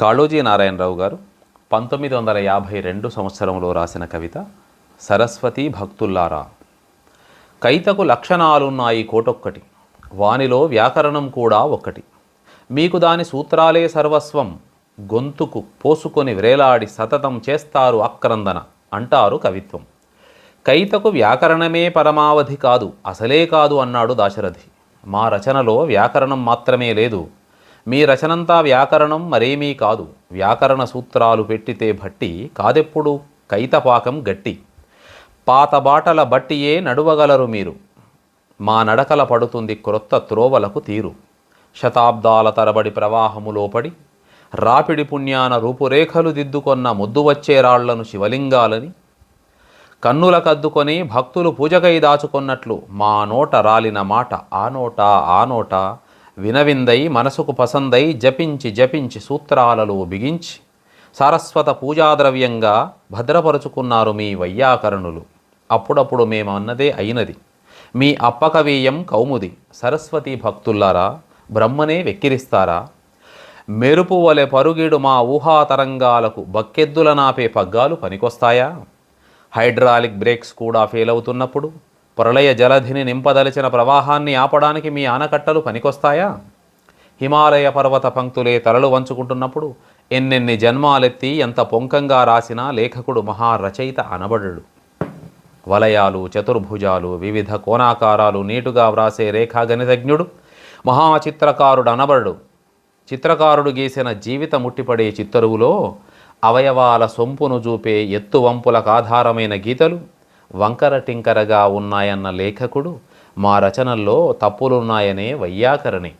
కాళోజీ నారాయణరావు గారు పంతొమ్మిది వందల యాభై రెండు సంవత్సరంలో రాసిన కవిత సరస్వతి భక్తుల్లారా. కైతకు లక్షణాలున్నాయి కోటొక్కటి వానిలో వ్యాకరణం కూడా ఒకటి మీకు దాని సూత్రాలే సర్వస్వం గొంతుకు పోసుకొని వ్రేలాడి సతతం చేస్తారు అక్రందన అంటారు కవిత్వం. కైతకు వ్యాకరణమే పరమావధి కాదు అసలే కాదు అన్నాడు దాశరథి. మా రచనలో వ్యాకరణం మాత్రమే లేదు మీ రచనంతా వ్యాకరణం మరేమీ కాదు. వ్యాకరణ సూత్రాలు పెట్టితే భట్టి కాదెప్పుడు? కైతపాకం గట్టి. పాత బాటల బట్టియే నడువగలరు మీరు. మా నడకల పడుతుంది క్రొత్త త్రోవలకు తీరు. శతాబ్దాల తరబడి ప్రవాహములోపడి రాపిడి పుణ్యాన రూపురేఖలు దిద్దుకొన్న ముద్దు వచ్చే రాళ్ళను శివలింగాలని కన్నుల కద్దుకొని భక్తులు పూజకై దాచుకున్నట్లు మా నోట రాలిన మాట ఆ నోట ఆ నోట వినవిందై మనసుకు పసందై జపించి జపించి సూత్రాలలో బిగించి సారస్వత పూజాద్రవ్యంగా భద్రపరుచుకున్నారు మీ వైయాకరణులు. అప్పుడప్పుడు మేమన్నదే అయినది. మీ అప్పకవీయం కౌముది. సరస్వతి భక్తుల్లారా బ్రహ్మనే వెక్కిరిస్తారా? మెరుపు వలె పరుగిడు మా ఊహా తరంగాలకు బక్కెద్దుల నాపే పగ్గాలు పనికొస్తాయా? హైడ్రాలిక్ బ్రేక్స్ కూడా ఫెయిల్ అవుతున్నప్పుడు ప్రళయ జలధిని నింపదలిచిన ప్రవాహాన్ని ఆపడానికి మీ ఆనకట్టలు పనికొస్తాయా? హిమాలయ పర్వత పంక్తులే తలలు వంచుకుంటున్నప్పుడు ఎన్నెన్ని జన్మాలెత్తి ఎంత పొంకంగా రాసినా లేఖకుడు మహారచయిత అనబడడు. వలయాలు చతుర్భుజాలు వివిధ కోణాకారాలు నీటుగా వ్రాసే రేఖా గణితజ్ఞుడు మహాచిత్రకారుడు అనబడడు. చిత్రకారుడు గీసిన జీవిత ముట్టిపడే చిత్తరువులో అవయవాల సొంపును చూపే ఎత్తువంపులకు ఆధారమైన గీతలు వంకర టింకరగా ఉన్నాయన్న లేఖకుడు మా రచనల్లో తప్పులున్నాయనే వయ్యాకరణి.